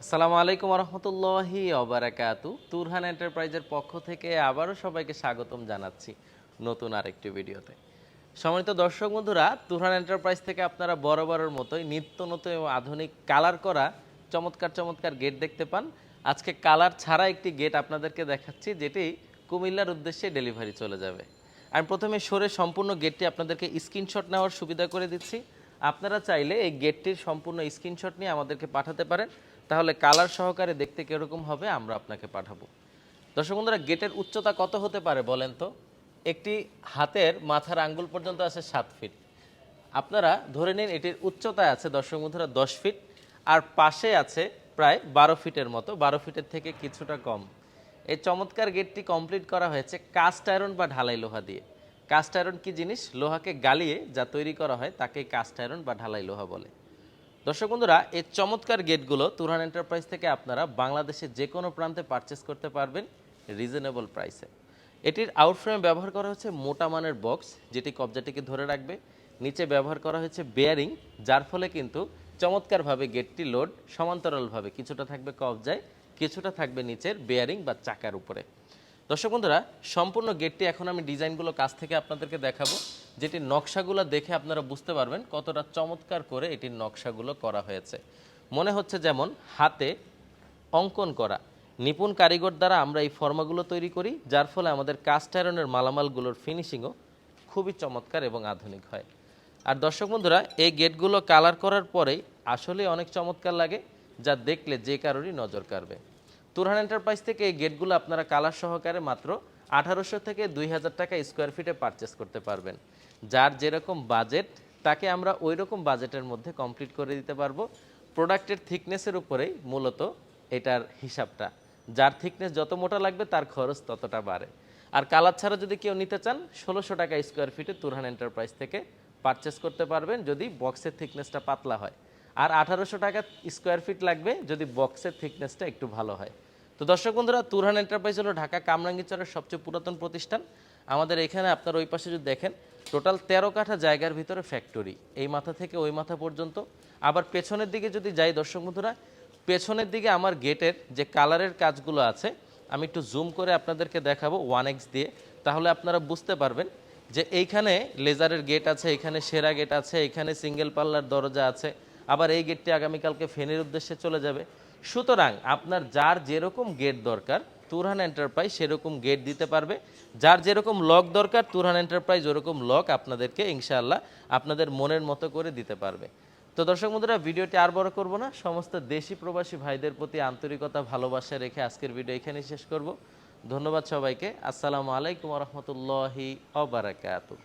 আসসালামু আলাইকুম রহমতুল্লাহি অবরাকাতু তুরহান এন্টারপ্রাইজের পক্ষ থেকে আবারও সবাইকে স্বাগতম জানাচ্ছি নতুন আরেকটি ভিডিওতে। সম্মানিত দর্শক বন্ধুরা, তুরহান এন্টারপ্রাইজ থেকে আপনারা বরাবরের মতোই নিত্য নতুন এবং আধুনিক কালার করা চমৎকার চমৎকার গেট দেখতে পান। আজকে কালার ছাড়া একটি গেট আপনাদেরকে দেখাচ্ছি, যেটি কুমিল্লার উদ্দেশ্যে ডেলিভারি চলে যাবে। আমি প্রথমে সরে সম্পূর্ণ গেটটি আপনাদেরকে স্ক্রিনশট নেওয়ার সুবিধা করে দিচ্ছি। আপনারা চাইলে এই গেটটির সম্পূর্ণ স্ক্রিনশট নিয়ে আমাদেরকে পাঠাতে পারেন। তাহলে কালার সহকারে দেখতে কীরকম হবে আমরা আপনাকে পাঠাবো। দর্শক বন্ধুরা, গেটের উচ্চতা কত হতে পারে বলেন তো? একটি হাতের মাথার আঙ্গুল পর্যন্ত আছে সাত ফিট। আপনারা ধরে নিন এটির উচ্চতায় আছে দর্শক বন্ধুরা দশ ফিট, আর পাশে আছে প্রায় বারো ফিটের মতো, বারো ফিটের থেকে কিছুটা কম। এই চমৎকার গেটটি কমপ্লিট করা হয়েছে কাস্ট আয়রন বা ঢালাই লোহা দিয়ে। কাস্ট আয়রন কি জিনিস? লোহাকে গালিয়ে যা তৈরি করা হয় তাকে কাস্ট আয়রন বা ঢালাই লোহা বলে। দর্শক বন্ধুরা, এই চমৎকার গেটগুলো তুরহান এন্টারপ্রাইজ থেকে আপনারা বাংলাদেশের যে কোনো প্রান্তে পারচেস করতে পারবেন রিজনেবল প্রাইসে এটির আউটফ্রেমে ব্যবহার করা হচ্ছে মোটা মানের বক্স যেটি কবজাটিকে ধরে রাখবে। নিচে ব্যবহার করা হয়েছে বেয়ারিং যার ফলে কিন্তু চমৎকারভাবে গেটটি লোড সমান্তরালভাবে কিছুটা থাকবে কবজায়, কিছুটা থাকবে নিচের বেয়ারিং বা চাকার উপরে। দর্শক বন্ধুরা, সম্পূর্ণ গেটটি এখন আমি ডিজাইনগুলো কাছ থেকে আপনাদেরকে দেখাবো। যেটি নকশাগুলো দেখে আপনারা বুঝতে পারবেন কতটা চমৎকার করে এটির নকশাগুলো করা হয়েছে। মনে হচ্ছে যেমন হাতে অঙ্কন করা। নিপুণ কারিগর দ্বারা আমরা এই ফর্মাগুলো তৈরি করি, যার ফলে আমাদের কাস্ট আয়রনের মালামালগুলোর ফিনিশিংও খুবই চমৎকার এবং আধুনিক হয়। আর দর্শক বন্ধুরা, এই গেটগুলো কালার করার পরেই আসলে অনেক চমৎকার লাগে, যা দেখলে যে কারোরই নজর কাড়বে। তুরহান এন্টারপ্রাইজ থেকে এই গেটগুলো আপনারা কালার সহকারে মাত্র আঠারোশো থেকে দুই হাজার টাকা স্কোয়ার ফিটে পারচেস করতে পারবেন। যার যেরকম বাজেট তাকে আমরা ওই রকম বাজেটের মধ্যে কমপ্লিট করে দিতে পারব। প্রোডাক্টের থিকনেসের উপরেই মূলত এটার হিসাবটা। যার থিকনেস যত মোটা লাগবে, তার খরচ ততটা বাড়ে। আর কালার ছাড়া যদি কেউ নিতে চান, ষোলোশো টাকা স্কোয়ার ফিটে তুরহান এন্টারপ্রাইজ থেকে পারচেস করতে পারবেন। যদি বক্সের থিকনেসটা পাতলা হয় আর আঠারোশো টাকা স্কোয়ার ফিট লাগবে যদি বক্সের থিকনেসটা একটু ভালো হয়। তো দর্শক বন্ধুরা, তুরহান এন্টারপ্রাইজ হলো ঢাকা কামরাঙ্গীচরের সবচেয়ে পুরাতন প্রতিষ্ঠান। আমাদের এখানে আপনার ওই পাশে যদি দেখেন টোটাল তেরো কাঠা জায়গার ভিতরে ফ্যাক্টরি এই মাথা থেকে ওই মাথা পর্যন্ত। আবার পেছনের দিকে যদি যাই দর্শক বন্ধুরা, পেছনের দিকে আমার গেটের যে কালারের কাজগুলো আছে, আমি একটু জুম করে আপনাদেরকে দেখাবো ওয়ান এক্স দিয়ে। তাহলে আপনারা বুঝতে পারবেন যে এইখানে লেজারের গেট আছে, এখানে সেরা গেট আছে, এখানে সিঙ্গেল পাল্লার দরজা আছে। আবার এই গেটটি আগামীকালকে ফেনের উদ্দেশ্যে চলে যাবে। সুতরাং আপনার যার যেরকম গেট দরকার, তুরহান এন্টারপ্রাইজ সেরকম গেট দিতে পারবে। যার যেরকম লক দরকার, তুরহান এন্টারপ্রাইজ ওরকম লক আপনাদেরকে ইনশাআল্লাহ আপনাদের মনের মতো করে দিতে পারবে। তো দর্শক বন্ধুরা, ভিডিওটি আর বড় করব না। সমস্ত দেশি প্রবাসী ভাইদের প্রতি আন্তরিকতা, ভালোবাসা রেখে আজকের ভিডিও এখানেই শেষ করব। ধন্যবাদ সবাইকে। আসসালামু আলাইকুম রহমতুল্লাহি অবরাকাতু